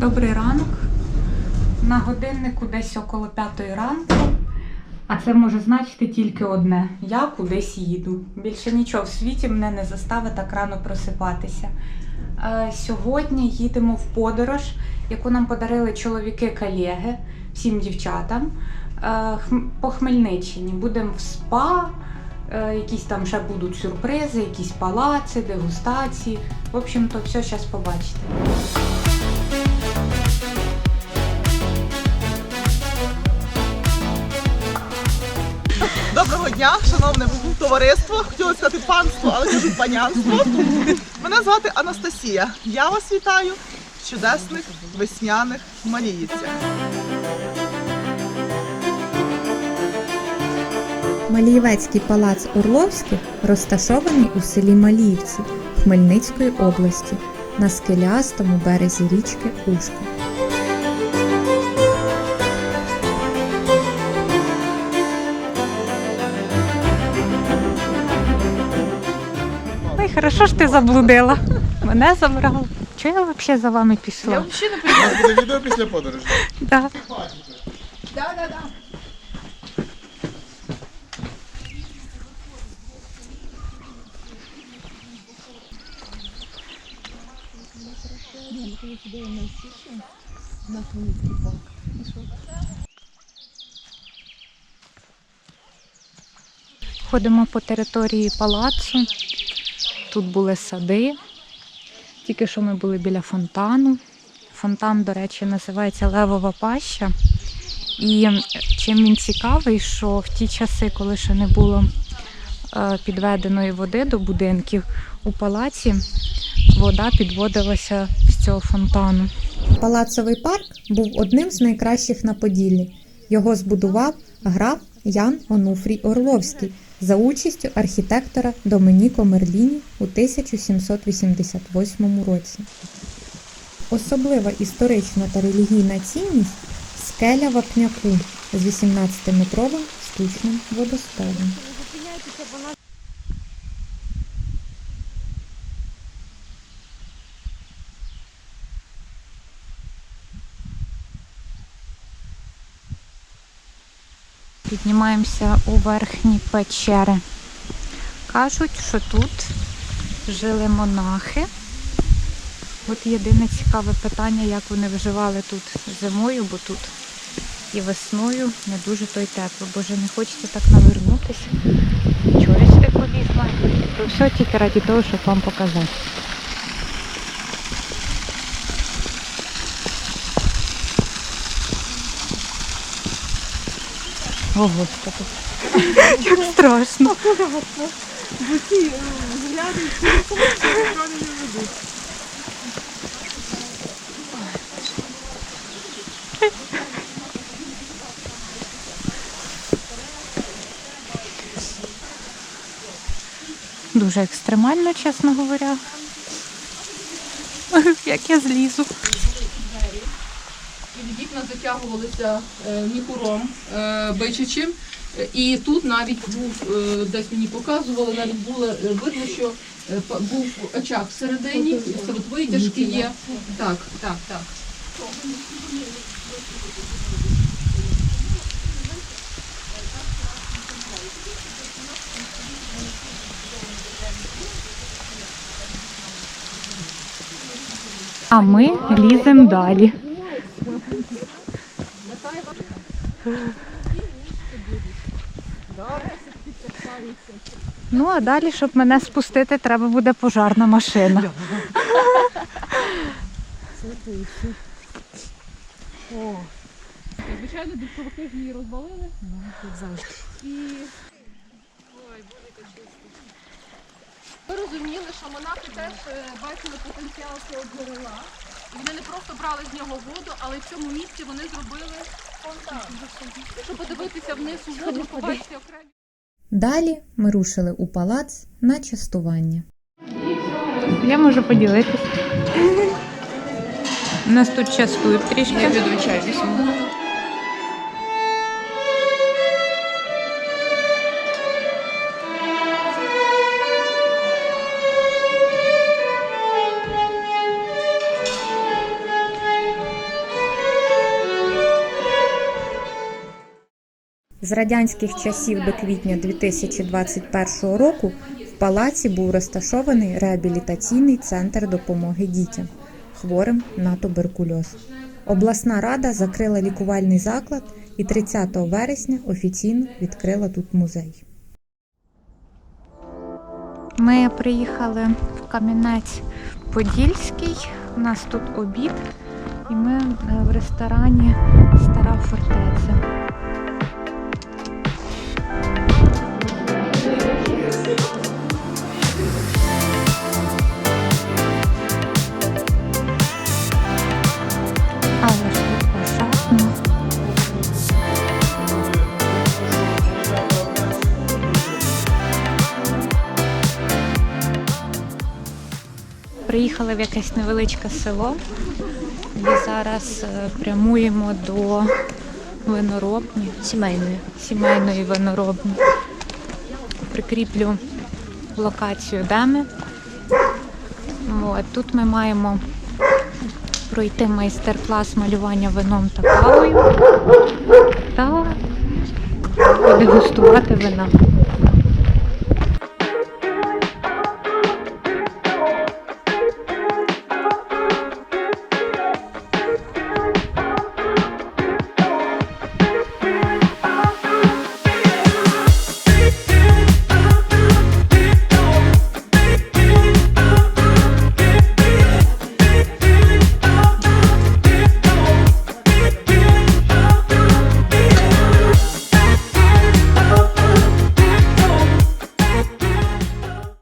Добрий ранок. На годиннику десь около п'ятої ранку. А це може значити тільки одне: я кудись їду. Більше нічого в світі мене не заставить так рано просипатися. Е, Сьогодні їдемо в подорож, яку нам подарили чоловіки-колеги, всім дівчатам. е, По Хмельниччині. Будемо в спа, е, якісь там ще будуть сюрпризи, якісь палаци, дегустації. В общем-то, все зараз побачите. Доброго дня, шановне товариство. Хотіла сказати панство, але кажуть панянство. Мене звати Анастасія. Я вас вітаю в чудесних весняних Маріївцях. Малієвецький палац Орловських розташований у селі Маліївці Хмельницької області на скелястому березі річки Ушка. Хорошо ж ти заблудила. Мене забрала. Чого я взагалі за вами пішла? У нас буде відео після подорожі. Да. Ходимо по території палацу. Тут були сади. Тільки що ми були біля фонтану. Фонтан, до речі, називається Левова Паща. І чим він цікавий, що в ті часи, коли ще не було е, підведеної води до будинків, у палаці вода підводилася з цього фонтану. Палацовий парк був одним з найкращих на Поділлі. Його збудував граф Ян Онуфрій Орловський за участю архітектора Доменіко Мерліні у 1788 році. Особлива історична та релігійна цінність скеля Вапняку з 18-метровим штучним водоспадом. Піднімаємося у верхні печери. Кажуть, що тут жили монахи. От єдине цікаве питання, як вони виживали тут зимою, бо тут і весною не дуже то й тепло. Боже, не хочеться так навернутися. Сюди полізла? То все тільки раді того, щоб вам показати. О, Господи. Як страшно. Дуже екстремально, чесно говоря. Як я злізу. Вікна затягувалися е, міхуром е, бичачим. І тут навіть був, е, десь мені показували, навіть було видно, що був очаг всередині, от витяжки є. Так, так, так. А ми ліземо далі. Ну, а далі, щоб мене спустити, треба буде пожарна машина. О. Звичайно, духовики її розвалили. І Ой, буде чисто. ми розуміли, що монахи теж е, бачили потенціал цього джерела. І Вони не просто брали з нього воду, але в цьому місці вони зробили Щоб подивитися вниз у воду, побачити окремі. Далі ми рушили у палац на частування. Я можу поділитися. Нас тут частують трішки. З радянських часів до квітня 2021 року в палаці був розташований реабілітаційний центр допомоги дітям, хворим на туберкульоз. Обласна рада закрила лікувальний заклад і 30 вересня офіційно відкрила тут музей. Ми приїхали в Кам'янець Подільський. У нас тут обід, і ми е, в ресторані Стара фортеця. Приїхали в якесь невеличке село і зараз е, прямуємо до виноробні, сімейної, сімейної виноробні. Прикріплю локацію, де ми. От, тут ми маємо пройти майстер-клас малювання вином та кавою та подегустувати вина.